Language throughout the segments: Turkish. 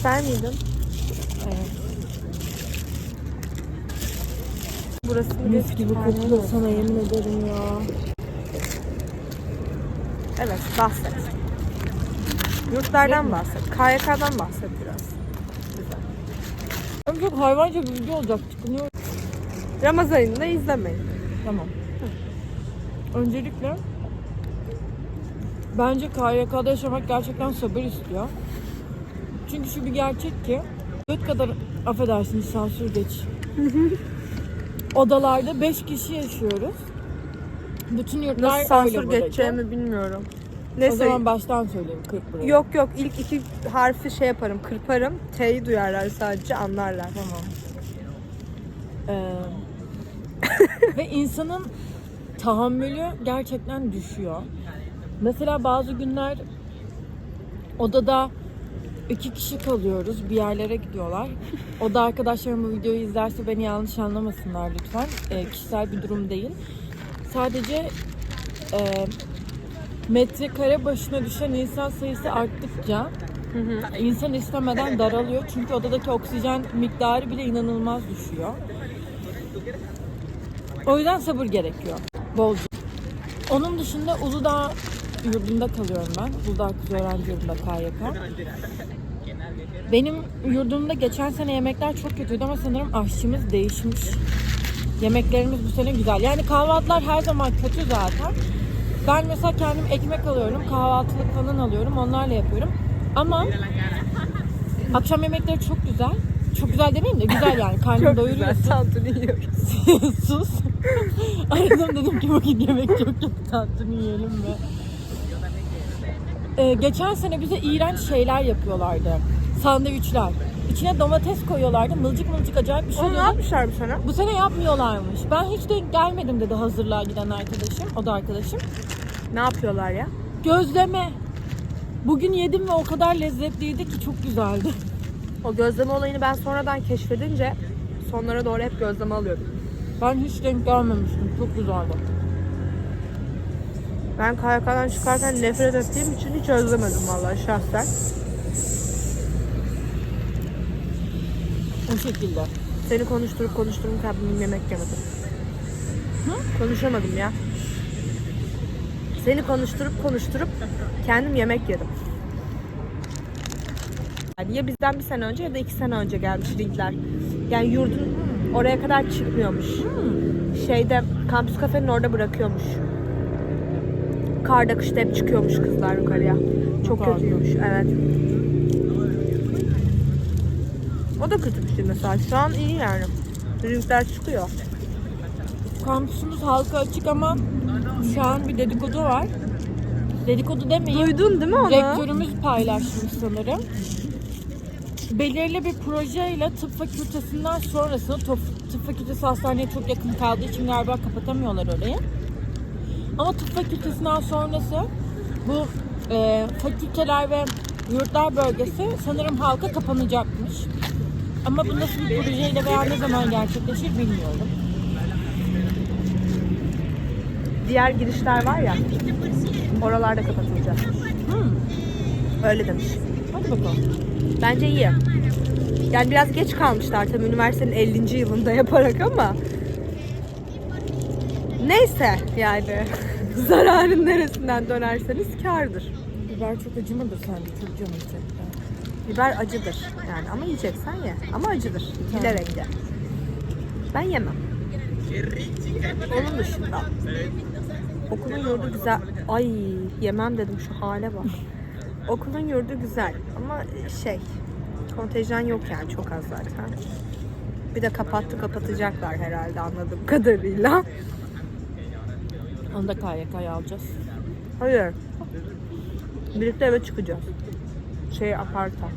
İster miydin? Evet. Burası Mis gibi kokuyor sana yemin ederim ya. Evet bahset. Yurtlardan bahset. KYK'dan bahset biraz. Güzel. Çok hayvanca bir video olacak. Tıkınıyorum. Ramazan ayında izlemeyin. Tamam. Öncelikle bence KYK'da yaşamak gerçekten sabır istiyor. Çünkü şu bir gerçek ki göt kadar affedersiniz sansür geç. Odalarda 5 kişi yaşıyoruz. Bütün yurtlar Nasıl öyle sansür arada. geçeceğimi bilmiyorum. O Neyse. zaman baştan söyleyeyim 40 buraya. Yok yok ilk iki harfi şey yaparım kırparım. T'yi duyarlar sadece anlarlar. Tamam. Ee, ve insanın tahammülü gerçekten düşüyor. Mesela bazı günler odada iki kişi kalıyoruz. Bir yerlere gidiyorlar. Oda arkadaşlarım bu videoyu izlerse beni yanlış anlamasınlar lütfen. Ee, kişisel bir durum değil. Sadece e, metrekare başına düşen insan sayısı arttıkça insan istemeden daralıyor. Çünkü odadaki oksijen miktarı bile inanılmaz düşüyor. O yüzden sabır gerekiyor. Bolca. Onun dışında Uludağ yurdunda kalıyorum ben. Uludağ Kız Öğrenci Yurdu'nda KYK. Benim yurdumda geçen sene yemekler çok kötüydü ama sanırım aşçımız değişmiş. Yemeklerimiz bu sene güzel. Yani kahvaltılar her zaman kötü zaten. Ben mesela kendim ekmek alıyorum, kahvaltılık falan alıyorum, onlarla yapıyorum. Ama akşam yemekleri çok güzel. Çok güzel demeyeyim de güzel yani. Karnını Çok güzel doyuruyorsun. tantuni yiyoruz. Sus. Aradım dedim ki bugün yemek çok kötü tantuni yiyelim mi? Ee, geçen sene bize iğrenç şeyler yapıyorlardı. Sandviçler. İçine domates koyuyorlardı. Mılcık mılcık acayip bir şey Onu ne oluyordu. yapmışlar bu sene? Bu sene yapmıyorlarmış. Ben hiç de gelmedim dedi hazırlığa giden arkadaşım. O da arkadaşım. Ne yapıyorlar ya? Gözleme. Bugün yedim ve o kadar lezzetliydi ki çok güzeldi. O gözleme olayını ben sonradan keşfedince sonlara doğru hep gözleme alıyordum. Ben hiç denk gelmemiştim. Çok güzeldi. Ben KYK'dan çıkarken nefret ettiğim için hiç özlemedim vallahi şahsen. O şekilde. Seni konuşturup konuşturup kendim yemek yemedim. Konuşamadım ya. Seni konuşturup konuşturup kendim yemek yedim. Yani ya bizden bir sene önce ya da iki sene önce gelmiş linkler. Yani yurdun oraya kadar çıkmıyormuş. Şeyde kampüs kafenin orada bırakıyormuş. Karda kışta hep çıkıyormuş kızlar yukarıya. Çok Yukarıda. kötüymüş evet. O da kötü bir şey mesela. Şu an iyi yani. Linkler çıkıyor. Kampüsümüz halka açık ama şu an bir dedikodu var. Dedikodu demeyeyim. Duydun değil mi onu? Rektörümüz paylaşmış sanırım. Belirli bir projeyle tıp fakültesinden sonrasını tıp, tıp fakültesi hastaneye çok yakın kaldığı için galiba kapatamıyorlar orayı. Ama tıp fakültesinden sonrası bu e, fakülteler ve yurtlar bölgesi sanırım halka kapanacakmış. Ama bu nasıl bir projeyle veya ne zaman gerçekleşir bilmiyorum. Diğer girişler var ya. Oralarda kapatılacak. Hmm, Öyle demiş. hadi bakalım. Bence iyi. Yani biraz geç kalmışlar tabii üniversitenin 50. yılında yaparak ama. Neyse yani. Zararın neresinden dönerseniz kardır. Biber çok acı mıdır sence? Canım çekti. Biber acıdır yani ama yiyeceksen ye. Ama acıdır. Bilerek ye. Ben yemem. Onun dışında okulun yurdu güzel. Ay yemem dedim şu hale bak. okulun yurdu güzel ama şey kontenjan yok yani çok az zaten. Bir de kapattı kapatacaklar herhalde anladığım kadarıyla. Onu da KYK'ya alacağız. Hayır. Birlikte eve çıkacağız. Şey aparta.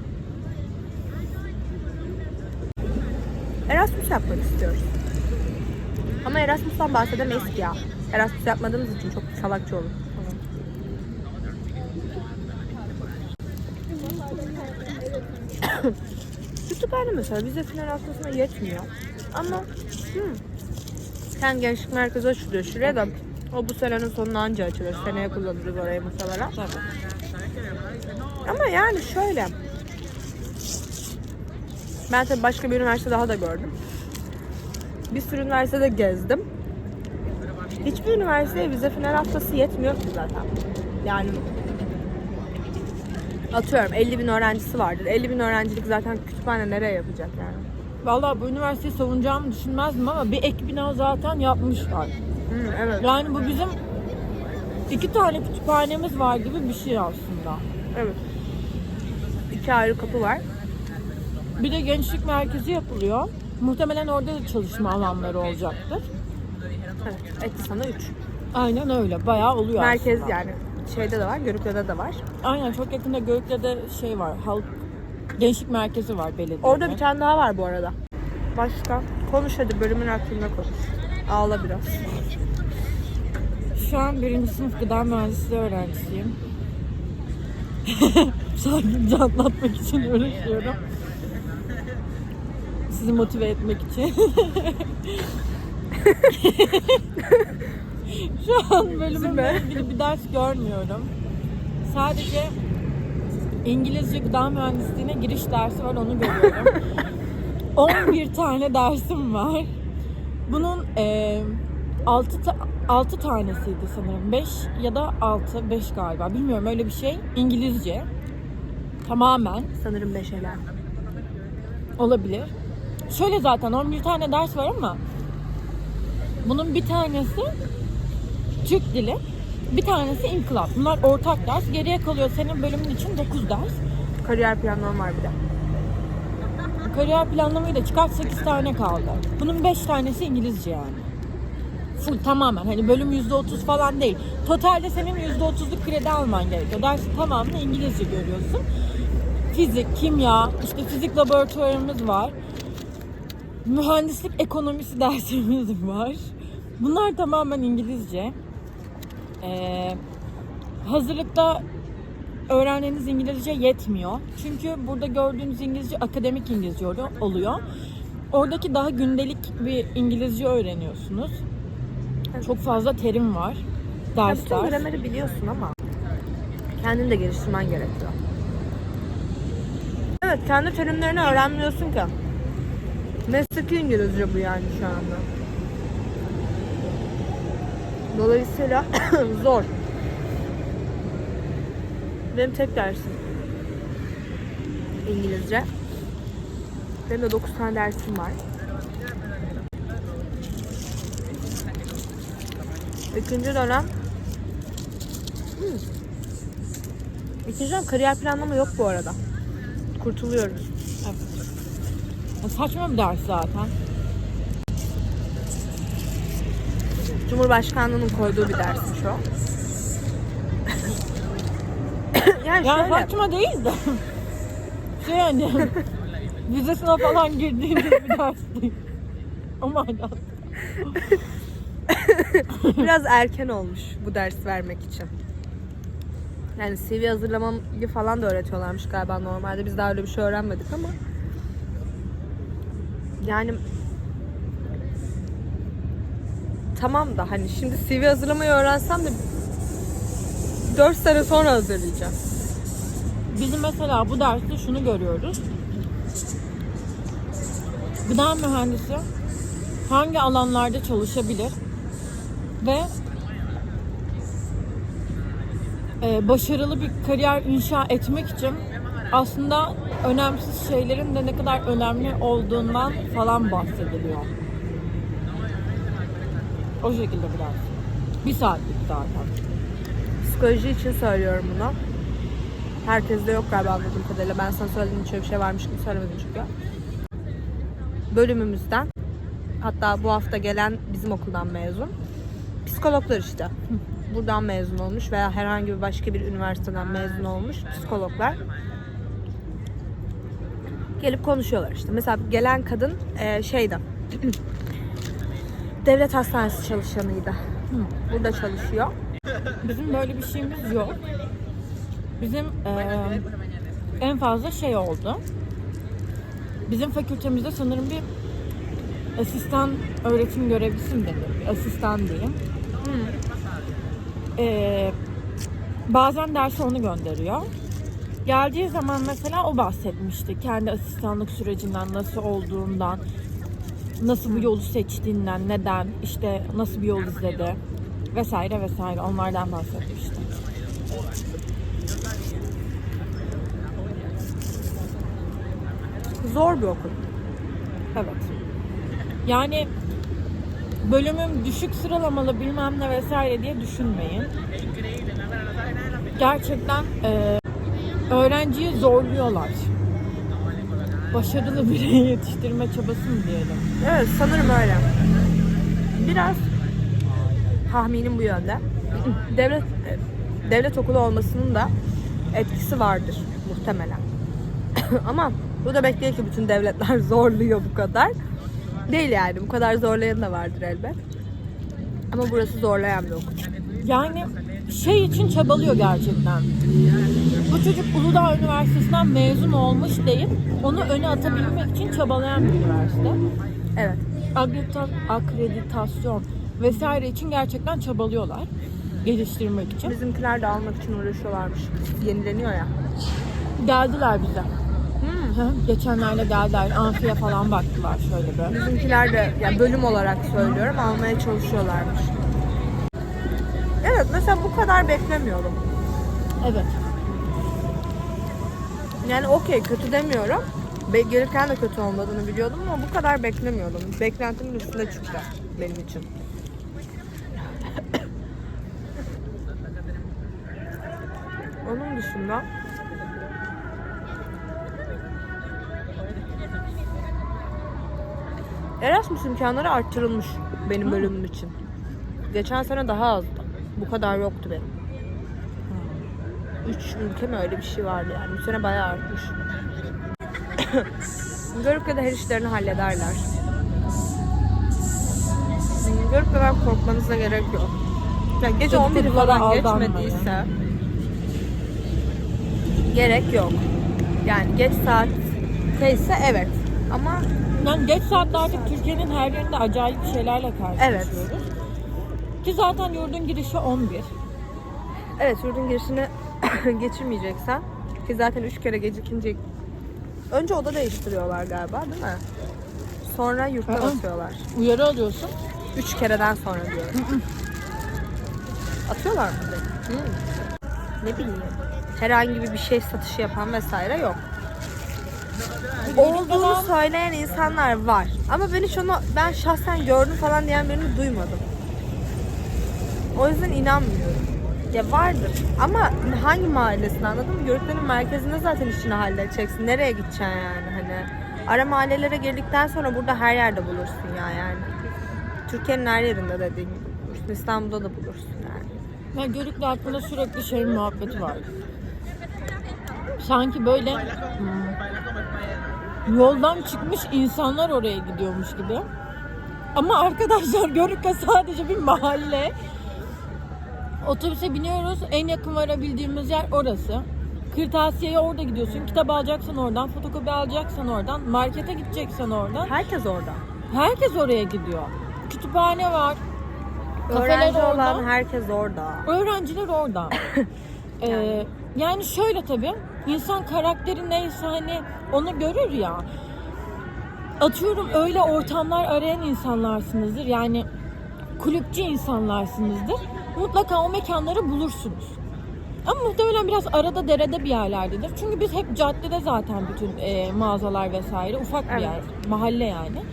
Erasmus yapmak istiyoruz. Ama Erasmus'tan bahsedemeyiz ki ya. Erasmus yapmadığımız için çok salakça olur. Kütüphane mesela bize final haftasına yetmiyor. Ama hmm, sen gençlik merkezi açılıyor şuraya da o bu senenin sonuna anca açılır. Seneye kullanırız orayı muhtemelen. Tabii. Yani şöyle. Ben tabii başka bir üniversite daha da gördüm. Bir sürü üniversitede gezdim. Hiçbir üniversiteye vize final haftası yetmiyor ki zaten. Yani atıyorum 50 bin öğrencisi vardır. 50 bin öğrencilik zaten kütüphane nereye yapacak yani? Vallahi bu üniversiteyi savunacağımı düşünmezdim ama bir ek bina zaten yapmışlar. Hı, evet. Yani bu bizim iki tane kütüphanemiz var gibi bir şey aslında. Evet. İki ayrı kapı var. Bir de gençlik merkezi yapılıyor. Muhtemelen orada da çalışma alanları olacaktır. Evet. Etti sana 3. Aynen öyle. Bayağı oluyor Merkez aslında. yani. Şeyde de var, Görükle'de de var. Aynen çok yakında Görükle'de şey var. Halk gençlik merkezi var belediye. Orada bir tane daha var bu arada. Başka? Konuş hadi bölümün hakkında konuş. Ağla biraz. Şu an birinci sınıf gıda mühendisliği öğrencisiyim. Sakince anlatmak için uğraşıyorum. Sizi motive etmek için. Şu an bölümümle ilgili bir ders görmüyorum. Sadece İngilizce gıda mühendisliğine giriş dersi var onu görüyorum. 11 tane dersim var. Bunun eee 6 6 tanesiydi sanırım. 5 ya da 6, 5 galiba. Bilmiyorum öyle bir şey. İngilizce. Tamamen Sanırım beşeler. olabilir. Şöyle zaten 11 tane ders var ama bunun bir tanesi Türk dili, bir tanesi inkılap. Bunlar ortak ders. Geriye kalıyor senin bölümün için 9 ders. Kariyer planlama var bir de. Kariyer planlamayı da çıkart 8 tane kaldı. Bunun 5 tanesi İngilizce yani. Full tamamen hani bölüm %30 falan değil. Totalde senin %30'luk kredi alman gerekiyor. Dersi tamamını İngilizce görüyorsun. Fizik, kimya, işte fizik laboratuvarımız var. Mühendislik ekonomisi dersimiz var. Bunlar tamamen İngilizce. Ee, hazırlıkta öğrendiğiniz İngilizce yetmiyor. Çünkü burada gördüğünüz İngilizce akademik İngilizce oluyor. Oradaki daha gündelik bir İngilizce öğreniyorsunuz. Çok fazla terim var. Ya bütün Dersler. grameri biliyorsun ama kendini de geliştirmen gerekiyor. Evet, kendi terimlerini öğrenmiyorsun ki. Mesleki İngilizce bu yani şu anda. Dolayısıyla zor. Benim tek dersim İngilizce. Benim de 9 tane dersim var. İkinci dönem Hmm. İkinci dönem kariyer planlama yok bu arada. Kurtuluyoruz. Evet. Ya Saçma bir ders zaten. Cumhurbaşkanlığının koyduğu bir dersmiş o. yani Yani şöyle. saçma değil de. Şey yani vizesine falan girdiğiniz bir ders değil. Manada. Biraz erken olmuş bu ders vermek için. Yani CV hazırlamayı falan da öğretiyorlarmış galiba normalde. Biz daha öyle bir şey öğrenmedik ama. Yani tamam da hani şimdi CV hazırlamayı öğrensem de 4 sene sonra hazırlayacağım. Bizim mesela bu derste şunu görüyoruz. Gıda mühendisi hangi alanlarda çalışabilir ve e, başarılı bir kariyer inşa etmek için aslında önemsiz şeylerin de ne kadar önemli olduğundan falan bahsediliyor. O şekilde bir ders. Bir saatlik zaten. Psikoloji için söylüyorum bunu. Herkeste yok galiba anladığım kadarıyla. Ben sana söylediğim şöyle bir şey varmış gibi söylemedim çünkü. Bölümümüzden hatta bu hafta gelen bizim okuldan mezun. Psikologlar işte. Buradan mezun olmuş veya herhangi bir başka bir üniversiteden mezun olmuş psikologlar. Gelip konuşuyorlar işte. Mesela gelen kadın e, şeydi. devlet hastanesi çalışanıydı. Burada çalışıyor. Bizim böyle bir şeyimiz yok. Bizim eee, en fazla şey oldu. Bizim fakültemizde sanırım bir asistan öğretim görevlisi mi denir? Asistan diyeyim. Eee, bazen derse onu gönderiyor. Geldiği zaman mesela o bahsetmişti. Kendi asistanlık sürecinden nasıl olduğundan, nasıl bu yolu seçtiğinden, neden, işte nasıl bir yol izledi vesaire vesaire onlardan bahsetmişti. Zor bir okul. Evet. Yani bölümüm düşük sıralamalı bilmem ne vesaire diye düşünmeyin. Gerçekten e, öğrenciyi zorluyorlar. Başarılı birey yetiştirme çabası mı diyelim? Evet sanırım öyle. Biraz tahminim bu yönde. Devlet devlet okulu olmasının da etkisi vardır muhtemelen. Ama bu demek değil ki bütün devletler zorluyor bu kadar. Değil yani. Bu kadar zorlayan da vardır elbet. Ama burası zorlayan bir okul. Yani şey için çabalıyor gerçekten. Bu çocuk Uludağ Üniversitesi'nden mezun olmuş deyip onu öne atabilmek için çabalayan bir üniversite. Evet. Akredita- akreditasyon vesaire için gerçekten çabalıyorlar geliştirmek için. Bizimkiler de almak için uğraşıyorlarmış. Yenileniyor ya. Geldiler bize. Geçenlerde geldiler. Amfiye falan baktılar şöyle bir. Bizimkiler de yani bölüm olarak söylüyorum almaya çalışıyorlarmış. Evet mesela bu kadar beklemiyordum. Evet. Yani okey kötü demiyorum. Be- gelirken de kötü olmadığını biliyordum ama bu kadar beklemiyordum. Beklentimin üstünde çıktı benim için. Onun dışında Erasmus imkanları arttırılmış benim bölümüm için. Geçen sene daha azdı. Bu kadar yoktu benim. Üç ülke mi öyle bir şey vardı yani. Bu sene bayağı artmış. Görüp de her işlerini hallederler. Görüp kadar korkmanıza gerek yok. Yani gece Çocukları 11'i falan geçmediyse gerek yok. Yani geç saat ise evet. Ama Yani geç saatlerde Türkiye'nin her yerinde acayip şeylerle karşılaşıyoruz. Ki zaten yurdun girişi 11. evet yurdun girişini geçirmeyeceksen ki zaten 3 kere gecikince önce oda değiştiriyorlar galiba değil mi? Sonra yurtta Aa. basıyorlar. Uyarı alıyorsun. Üç kereden sonra diyorum. Atıyorlar mı? direkt? Ne bileyim. Herhangi bir bir şey satışı yapan vesaire yok. Olduğunu söyleyen insanlar var. Ama ben hiç onu ben şahsen gördüm falan diyen birini duymadım. O yüzden inanmıyorum. Ya vardır. Ama hangi mahallesinde anladın mı? Yörüklerin merkezinde zaten işini halledeceksin. Nereye gideceksin yani hani? Ara mahallelere girdikten sonra burada her yerde bulursun ya yani. Türkiye'nin her yerinde dediğin gibi bulursun. İstanbul'da da bulursun yani. Ya Görük'le hakkında sürekli şey muhabbeti var. Sanki böyle hmm, yoldan çıkmış insanlar oraya gidiyormuş gibi. Ama arkadaşlar Görük'le sadece bir mahalle. Otobüse biniyoruz. En yakın varabildiğimiz yer orası. Kırtasiyeye orada gidiyorsun. Kitap alacaksan oradan, fotokopi alacaksan oradan, markete gideceksen oradan. Herkes orada. Herkes oraya gidiyor. Kütüphane var. Öğrenci orada. olan herkes orada. Öğrenciler orada. Ee, Yani. yani şöyle tabii insan karakteri neyse hani onu görür ya. Atıyorum öyle ortamlar arayan insanlarsınızdır. Yani kulüpçü insanlarsınızdır. Mutlaka o mekanları bulursunuz. Ama muhtemelen biraz arada derede bir yerlerdedir. Çünkü biz hep caddede zaten bütün e, mağazalar vesaire ufak bir Evet. yer, mahalle yani.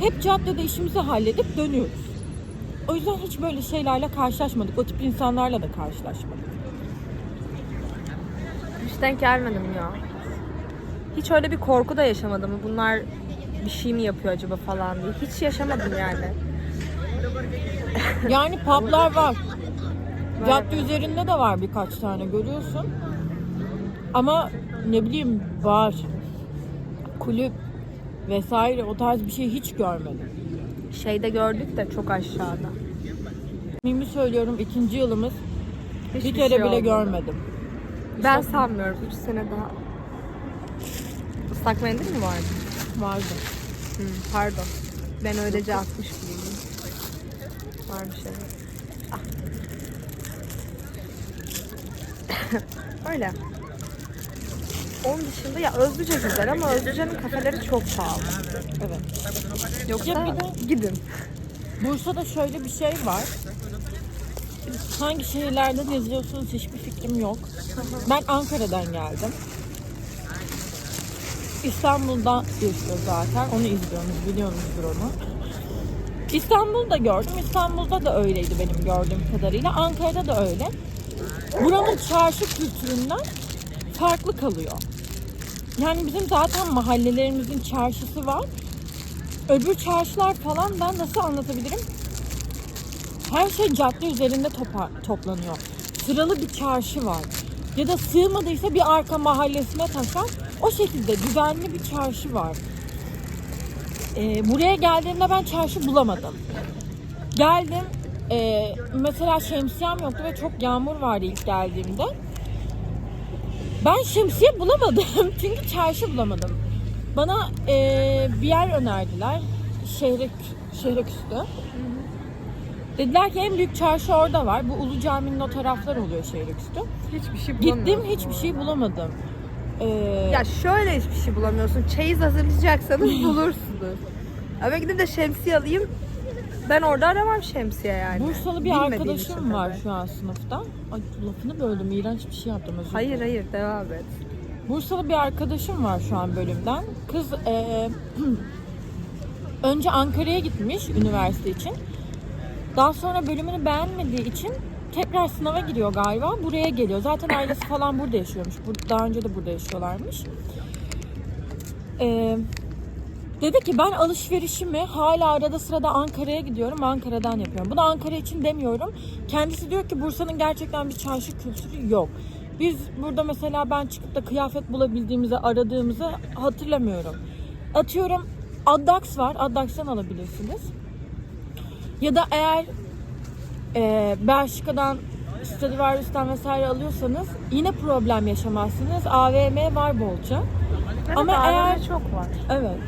Hep caddede işimizi halledip dönüyoruz. O yüzden hiç böyle şeylerle karşılaşmadık. O tip insanlarla da karşılaşmadık. Hiç denk gelmedim ya. Hiç öyle bir korku da yaşamadım. Bunlar bir şey mi yapıyor acaba falan diye. Hiç yaşamadım yani. Yani publar var. Cadde üzerinde de var birkaç tane görüyorsun. Ama ne bileyim bar, kulüp vesaire o tarz bir şey hiç görmedim. Şeyde gördük de çok aşağıda. Mimi söylüyorum ikinci yılımız Hiçbir bir kere şey bile olmadı. görmedim. Ben sanmıyorum 3 sene daha. Islak mendil mi vardı? Vardı. Hı, pardon. Ben öylece atmış gibiyim. Varmış evet. Ah. Öyle. Onun dışında ya Özlüce güzel ama Özlüce'nin kafeleri çok pahalı. Evet. Yoksa Ya bir de- gidin. Bursa'da şöyle bir şey var. Hangi şehirlerden izliyorsunuz hiçbir fikrim yok. Ben Ankara'dan geldim. İstanbul'da yaşıyor zaten. Onu izliyorsunuz, biliyorsunuzdur onu. İstanbul'da gördüm. İstanbul'da da öyleydi benim gördüğüm kadarıyla. Ankara'da da öyle. Buranın çarşı kültüründen farklı kalıyor. Yani bizim zaten mahallelerimizin çarşısı var. Öbür çarşılar falan ben nasıl anlatabilirim? Her şey cadde üzerinde topa, toplanıyor. Sıralı bir çarşı var. Ya da sığmadıysa bir arka mahallesine taşan o şekilde düzenli bir çarşı var. Ee, buraya geldiğimde ben çarşı bulamadım. Geldim ee, mesela şemsiyem yoktu ve çok yağmur vardı ilk geldiğimde. Ben şemsiye bulamadım çünkü çarşı bulamadım. Bana ee, bir yer önerdiler. Şehre, şehre küstü. Dediler ki en büyük çarşı orada var. Bu Ulu Cami'nin o taraflar oluyor şehre küstü. Hiçbir şey Gittim hiçbir şey bulamadım. Ee, Ya şöyle hiçbir şey bulamıyorsun. Çeyiz hazırlayacaksanız bulursunuz. Ama gidip de şemsiye alayım. Ben orada aramam şemsiye yani. Bursalı bir Bilmediğim arkadaşım var tabii. şu an sınıfta. Ay lafını böldüm. iğrenç bir şey yaptım özür Hayır dilerim. hayır devam et. Bursalı bir arkadaşım var şu an bölümden. Kız eee, önce Ankara'ya gitmiş üniversite için. Daha sonra bölümünü beğenmediği için tekrar sınava giriyor galiba. Buraya geliyor. Zaten ailesi falan burada yaşıyormuş. Daha önce de burada yaşıyorlarmış. Eee, dedi ki ben alışverişimi hala arada sırada Ankara'ya gidiyorum. Ankara'dan yapıyorum. Bunu Ankara için demiyorum. Kendisi diyor ki Bursa'nın gerçekten bir çarşı kültürü yok. Biz burada mesela ben çıkıp da kıyafet bulabildiğimizi aradığımızı hatırlamıyorum. Atıyorum Addax var. Addax'tan alabilirsiniz. Ya da eğer e, Belçika'dan Stradivarius'tan vesaire alıyorsanız yine problem yaşamazsınız. AVM var bolca. Evet, Ama AVM eğer- çok var. Evet.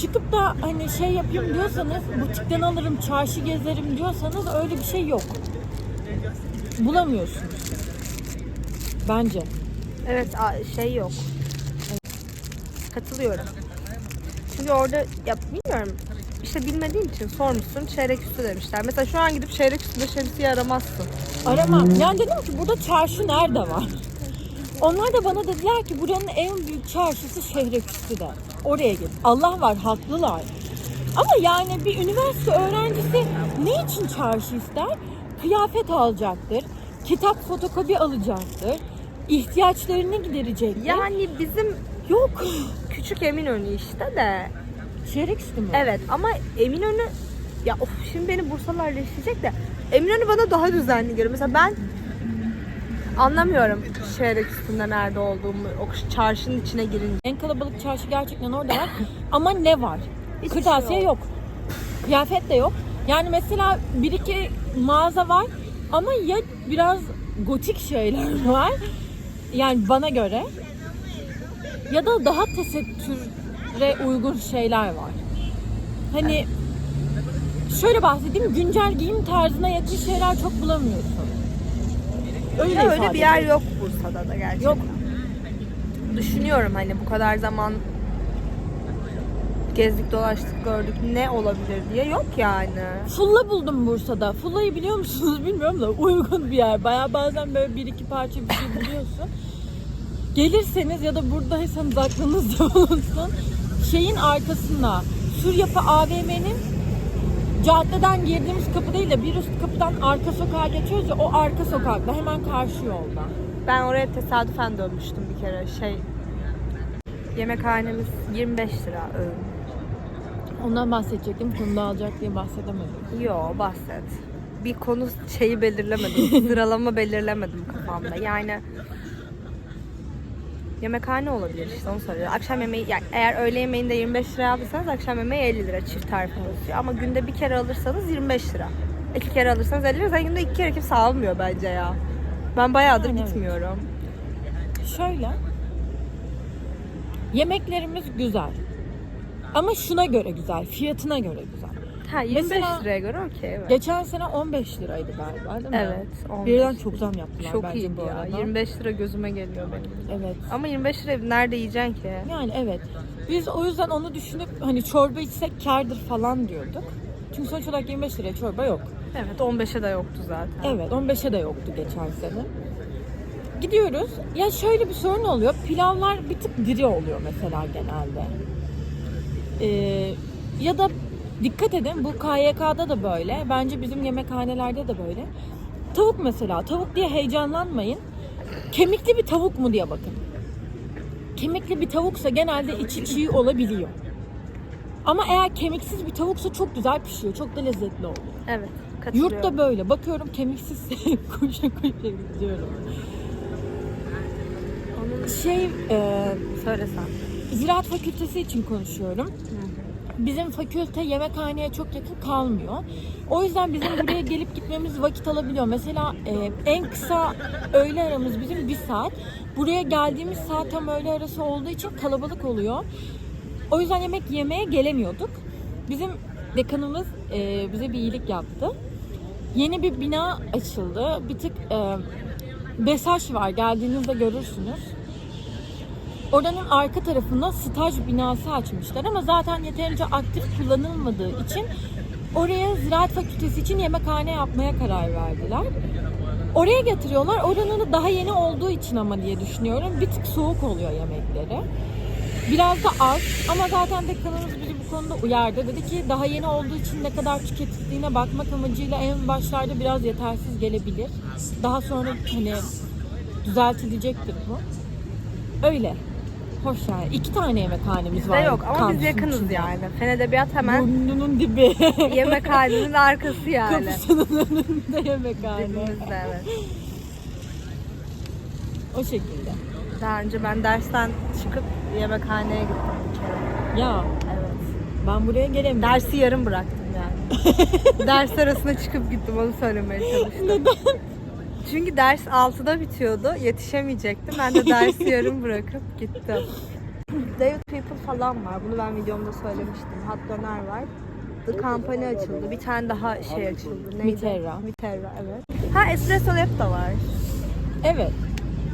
Çıkıp da hani şey yapayım diyorsanız, butikten alırım, çarşı gezerim diyorsanız öyle bir şey yok. Bulamıyorsunuz. Bence. Evet şey yok. Katılıyorum. Çünkü orada ya bilmiyorum işte bilmediğin için sormuşsun çeyrek üstü demişler. Mesela şu an gidip çeyrek üstünde şemsiye aramazsın. Aramam. Yani dedim ki burada çarşı nerede var? Onlar da bana dediler ki buranın en büyük çarşısı Şehreküstü'de. Oraya git. Allah var haklılar. Ama yani bir üniversite öğrencisi ne için çarşı ister? Kıyafet alacaktır. Kitap fotokopi alacaktır. ihtiyaçlarını giderecektir. Yani bizim Yok. küçük Eminönü işte de. Şehreküstü mü? Evet ama Eminönü ya of şimdi beni Bursalılar leşleyecek de Eminönü bana daha düzenli geliyor. Mesela ben anlamıyorum şehirek üstünde nerede olduğumu. O çarşının içine girince. En kalabalık çarşı gerçekten orada var. Ama ne var? Hiçbir Kırtasiye şey yok. Kıyafet de yok. Yani mesela bir iki mağaza var ama ya biraz gotik şeyler var. Yani bana göre. Ya da daha tesettüre uygun şeyler var. Hani şöyle bahsedeyim güncel giyim tarzına yakın şeyler çok bulamıyorsun. Öyle, Ya öyle bir yer yok Bursa'da da gerçekten. Yok. Düşünüyorum hani bu kadar zaman gezdik dolaştık gördük ne olabilir diye yok yani. Fulla buldum Bursa'da. Fulla'yı biliyor musunuz bilmiyorum da uygun bir yer. Baya bazen böyle bir iki parça bir şey buluyorsun. Gelirseniz ya da buradaysanız aklınızda bulunsun. Şeyin arkasında Suryapı AVM'nin caddeden girdiğimiz kapı değil de bir üst kapıdan arka sokağa geçiyoruz ya o arka sokakta hemen karşı yolda. Ben oraya tesadüfen dönmüştüm bir kere şey yemekhanemiz 25 lira öğün. Ondan bahsedecektim. Konuda alacak diye bahsedemedim. Yo bahset. Bir konu şeyi belirlemedim. sıralama belirlemedim kafamda. Yani yemekhane olabilir işte onu soruyor. Akşam yemeği yani eğer öğle yemeğinde 25 lira aldıysanız akşam yemeği 50 lira çift tarife basıyor. Ama günde bir kere alırsanız 25 lira. İki kere alırsanız 50 lira. Zaten günde iki kere kimse almıyor bence ya. Ben bayağıdır Yani evet. gitmiyorum. Şöyle. Yemeklerimiz güzel. Ama şuna göre güzel, fiyatına göre güzel. Ha 25 Mesela- liraya göre okey evet. Geçen sene 15 liraydı galiba değil mi? Evet. 15 Birden lira. çok zam yaptılar Çok bence iyiydi bu ya. arada. 25 lira gözüme geliyor benim. Evet. Ama 25 liraya nerede yiyeceksin ki? Yani evet. Biz o yüzden onu düşünüp hani çorba içsek kârdır falan diyorduk. Çünkü sonuç olarak 25 liraya çorba yok. Evet 15'e de yoktu zaten. Evet 15'e de yoktu geçen sene. Gidiyoruz. Ya şöyle bir sorun oluyor. Pilavlar bir tık diri oluyor mesela genelde. Ee, ya da dikkat edin bu KYK'da da böyle. Bence bizim yemekhanelerde de böyle. Tavuk mesela. Tavuk diye heyecanlanmayın. Kemikli bir tavuk mu diye bakın. Kemikli bir tavuksa genelde içi çiğ olabiliyor. Ama eğer kemiksiz bir tavuksa çok güzel pişiyor. Çok da lezzetli oluyor. Evet. Yurtta böyle. Bakıyorum kemiksiz koşa koşa gidiyorum. Onun Şey, e, söylesen. ziraat fakültesi için konuşuyorum. Bizim fakülte yemekhaneye çok yakın kalmıyor. O yüzden bizim buraya gelip gitmemiz vakit alabiliyor. Mesela e, en kısa öğle aramız bizim bir saat. Buraya geldiğimiz saat tam öğle arası olduğu için kalabalık oluyor. O yüzden yemek yemeye gelemiyorduk. Bizim dekanımız e, bize bir iyilik yaptı. Yeni bir bina açıldı. Bir tık e, Besaş var. Geldiğinizde görürsünüz. Oranın arka tarafında staj binası açmışlar ama zaten yeterince aktif kullanılmadığı için oraya ziraat fakültesi için yemekhane yapmaya karar verdiler. Oraya getiriyorlar. Oranın da daha yeni olduğu için ama diye düşünüyorum. Bir tık soğuk oluyor yemekleri. Biraz da az ama zaten dekanımız bizi bu konuda uyardı. Dedi ki daha yeni olduğu için ne kadar tüketildiğine bakmak amacıyla en başlarda biraz yetersiz gelebilir. Daha sonra hani düzeltilecektir bu. Öyle. Hoş yani. İki tane yemekhanemiz Bizde var. yok ama biz kampüsün yakınız içinde. yani. Fen Edebiyat hemen Burnunun dibi. yemekhanenin arkası yani. Kapısının önünde yemekhane. Dibimizde evet. O şekilde. Daha önce ben dersten çıkıp yemekhaneye gittim bir kere. Ya Evet. ben buraya gelemiyorum. Dersi yarım bıraktım yani. Ders arasına çıkıp gittim onu söylemeye çalıştım. Neden? Çünkü ders 6'da bitiyordu. Yetişemeyecektim. Ben de dersi yarım bırakıp gittim. David People falan var. Bunu ben videomda söylemiştim. Hot Döner var. The Company açıldı. Bir tane daha şey açıldı. Neydi? Miterra. Miterra evet. Ha Espresso Lab da var. Evet.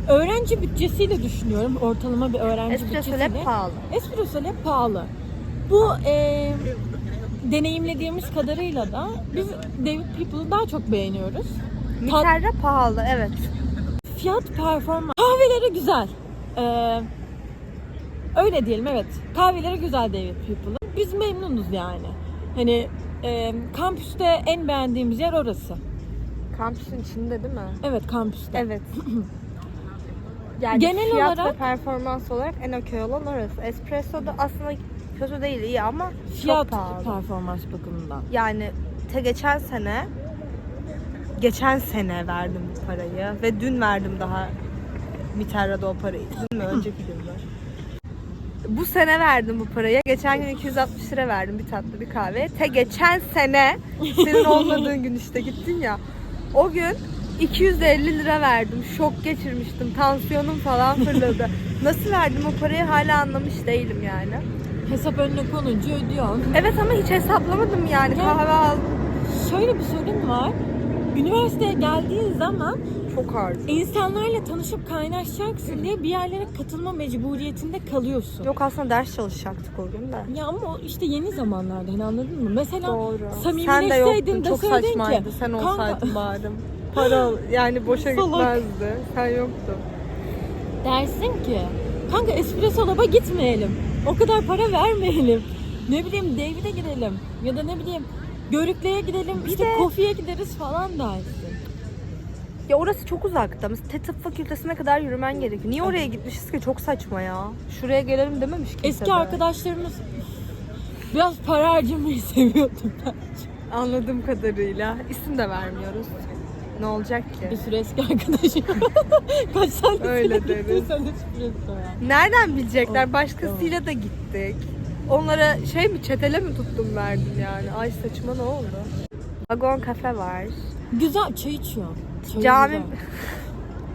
Öğrenci bütçesiyle düşünüyorum. Ortalama bir öğrenci Espresso bütçesiyle. Lab pahalı. Espresso Lab pahalı. Bu e, deneyimlediğimiz kadarıyla da biz David People'ı daha çok beğeniyoruz. Miterra pahalı evet. fiyat performans. Kahveleri güzel. Ee, öyle diyelim evet. Kahveleri güzel David People'ın. Biz memnunuz yani. Hani e, kampüste en beğendiğimiz yer orası. Kampüsün içinde değil mi? Evet kampüste. Evet. Yani Genel fiyat olarak- ve performans olarak en okey olan orası. Espresso da aslında kötü değil iyi ama Fiyat çok pahalı. performans bakımından. Yani te geçen sene geçen sene verdim bu parayı ve dün verdim daha Miterra'da o parayı. Dün mü önceki gün mü? Bu sene verdim bu parayı. Geçen gün 260 lira verdim bir tatlı bir kahve. Te geçen sene senin olmadığın gün işte gittin ya. O gün 250 lira verdim. Şok geçirmiştim. Tansiyonum falan fırladı. Nasıl verdim o parayı hala anlamış değilim yani. Hesap önüne konunca ödüyorsun. Evet ama hiç hesaplamadım yani. Ya- Kahve aldım. Şöyle bir sorun var. Üniversiteye geldiğin zaman Çok harcı. insanlarla tanışıp kaynaşacaksın diye bir yerlere katılma mecburiyetinde kalıyorsun. Yok aslında ders çalışacaktık o gün de. Ya ama o işte yeni zamanlarda hani anladın mı? Mesela Doğru. Sen de samimileşseydin yoktun. Çok deseydin saçmaydı. ki, Sen "Kanka, olsaydın bari. Para yani boşa Salak. gitmezdi. Sen yoktun. dersin ki kanka espresso laba gitmeyelim. O kadar para vermeyelim. Ne bileyim David'e gidelim. Ya da ne bileyim Görükle'ye gidelim. işte de- Kofi'ye gideriz falan dersin. Ya orası çok uzakta. Mesela te- tıp fakültesine kadar yürümen gerekiyor. Niye oraya gitmişiz ki? Çok saçma ya. Şuraya gelelim dememiş kimse Eski de. arkadaşlarımız biraz para harcamayı seviyordu ben. Anladığım kadarıyla. İsim de vermiyoruz. Ne olacak Bir ki? sürü eski arkadaşım. Kaç tane Öyle deriz. Espresso ya. Nereden bilecekler? Başkasıyla da gittik. Onlara şey mi çetele mi tuttum verdim yani. Ay saçma ne oldu? Vagon kafe var. Güzel çay içiyor. Cami... güzel.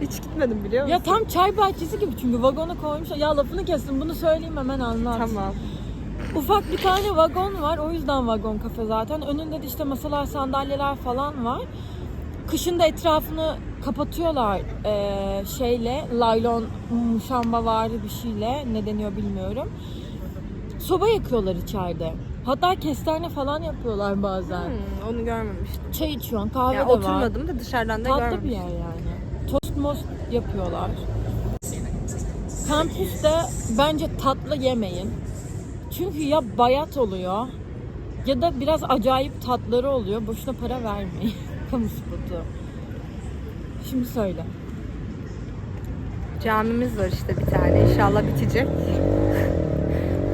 Hiç gitmedim biliyor musun? Ya tam çay bahçesi gibi çünkü vagona koymuşlar. Ya lafını kestim bunu söyleyeyim hemen anlat. Tamam. Ufak bir tane vagon var. O yüzden vagon kafe zaten. Önünde de işte masalar, sandalyeler falan var. Kışın da etrafını kapatıyorlar eee, şeyle, laylon muşamba vardı bir şeyle. Ne deniyor bilmiyorum. Soba yakıyorlar içeride. Hatta kestane falan yapıyorlar bazen. Hmm, onu görmemiştim. Çay içiyorsun, kahve Ya de var. oturmadım da dışarıdan da Tatlı bir görmemiştim. yer yani. Tost most yapıyorlar. Kampüste bence tatlı yemeyin. Çünkü ya bayat oluyor ya da biraz acayip tatları oluyor. Boşuna para vermeyin. Kamu spotu. Şimdi söyle. Camimiz var işte bir tane. İnşallah bitecek.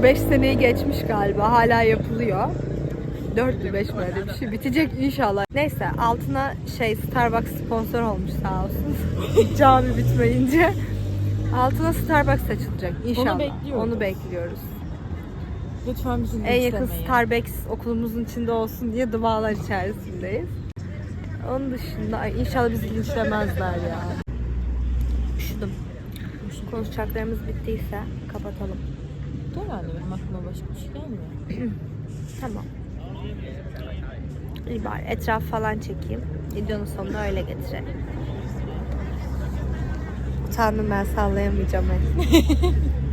5 seneyi geçmiş galiba. Hala yapılıyor. 4 mü 5 mi öyle bir şey. Bitecek inşallah. Neyse altına şey Starbucks sponsor olmuş sağ olsun. Cami bitmeyince. Altına Starbucks açılacak inşallah. bekliyoruz. Onu bekliyoruz. Lütfen bizi En yakın linçlemeyin. Starbucks okulumuzun içinde olsun diye dualar içerisindeyiz. Onun dışında inşallah bizi linçlemezler ya. Üşüdüm. Konuşacaklarımız bittiyse kapatalım. Herhalde benim aklıma başka bir şey gelmiyor. Tamam. İyi bari etraf falan çekeyim. Videonun sonuna öyle getirelim. Utandım ben sallayamayacağım.